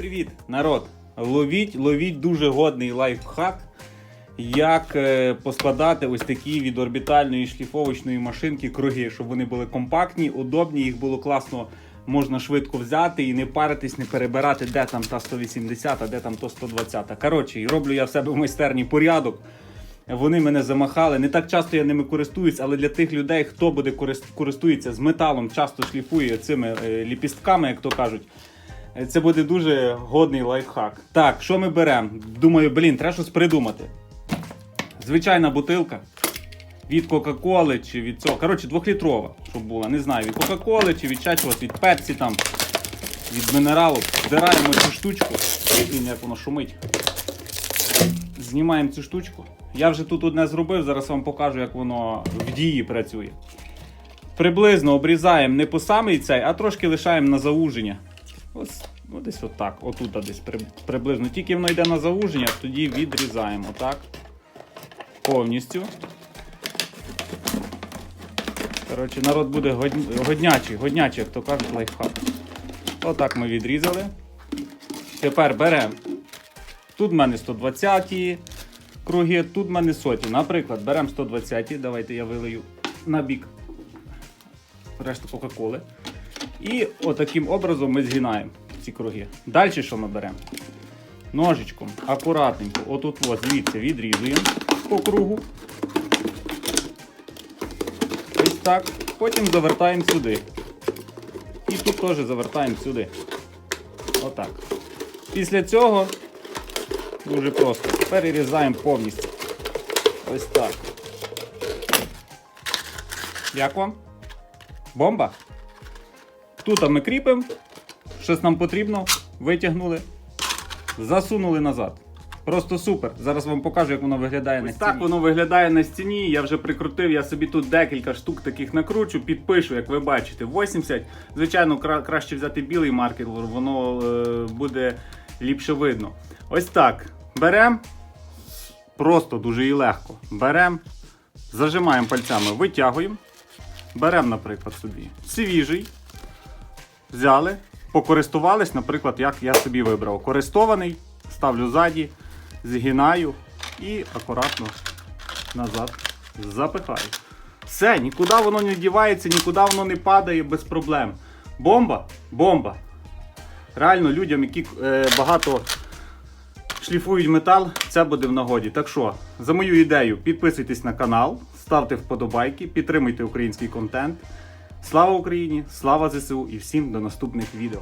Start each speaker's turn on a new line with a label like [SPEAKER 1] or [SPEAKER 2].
[SPEAKER 1] привіт, народ! Ловіть, ловіть дуже годний лайфхак, як е, поскладати ось такі від орбітальної шліфовочної машинки круги, щоб вони були компактні, удобні, їх було класно, можна швидко взяти і не паритись, не перебирати, де там та 180, а де там то 120. Коротше, роблю я в себе в майстерні порядок. Вони мене замахали. Не так часто я ними користуюсь, але для тих людей, хто буде корис- користується з металом, часто шліфує цими е, ліпістками, як то кажуть. Це буде дуже годний лайфхак. Так, що ми беремо? Думаю, блін, треба щось придумати. Звичайна бутилка від Кока-Коли чи від цього. Коротше, двохлітрова, щоб була. Не знаю, від Кока-Коли чи від чачогось, від Пепсі там, від мінералу. Здираємо цю штучку. Блін, як воно шумить. Знімаємо цю штучку. Я вже тут одне зробив, зараз вам покажу, як воно в дії працює. Приблизно обрізаємо не по самий цей, а трошки лишаємо на зауження. Ось, ну, десь отак, отут десь приблизно. Тільки воно йде на зауження, тоді відрізаємо, так? Повністю. Коротше, народ буде годнячий, годнячий, як то кажуть, лайфхак. Отак ми відрізали. Тепер беремо. Тут в мене 120 круги, тут в мене соті. Наприклад, беремо 120, давайте я вилию на бік решту Кока-Коли. І отаким образом ми згинаємо ці круги. Далі що ми беремо? Ножичком акуратненько, отут ось звідси відрізуємо по кругу. Ось так. Потім завертаємо сюди. І тут теж завертаємо сюди. Отак. Після цього дуже просто перерізаємо повністю. Ось так. Як вам? Бомба? Тут ми кріпимо, щось нам потрібно, витягнули, засунули назад. Просто супер. Зараз вам покажу, як воно виглядає на стіні. Так воно виглядає на стіні. Я вже прикрутив, я собі тут декілька штук таких накручу, підпишу, як ви бачите, 80. Звичайно, кра- краще взяти білий маркер, воно е, буде ліпше видно. Ось так. Беремо. Просто дуже і легко. Беремо, зажимаємо пальцями, витягуємо. Беремо, наприклад, собі свіжий. Взяли, покористувались, наприклад, як я собі вибрав. Користований, ставлю ззаді, згинаю і акуратно назад запихаю. Все, нікуди воно не дівається, нікуди воно не падає без проблем. Бомба, бомба. Реально людям, які е, багато шліфують метал, це буде в нагоді. Так що, за мою ідею, підписуйтесь на канал, ставте вподобайки, підтримуйте український контент. Слава Україні! Слава ЗСУ і всім до наступних відео.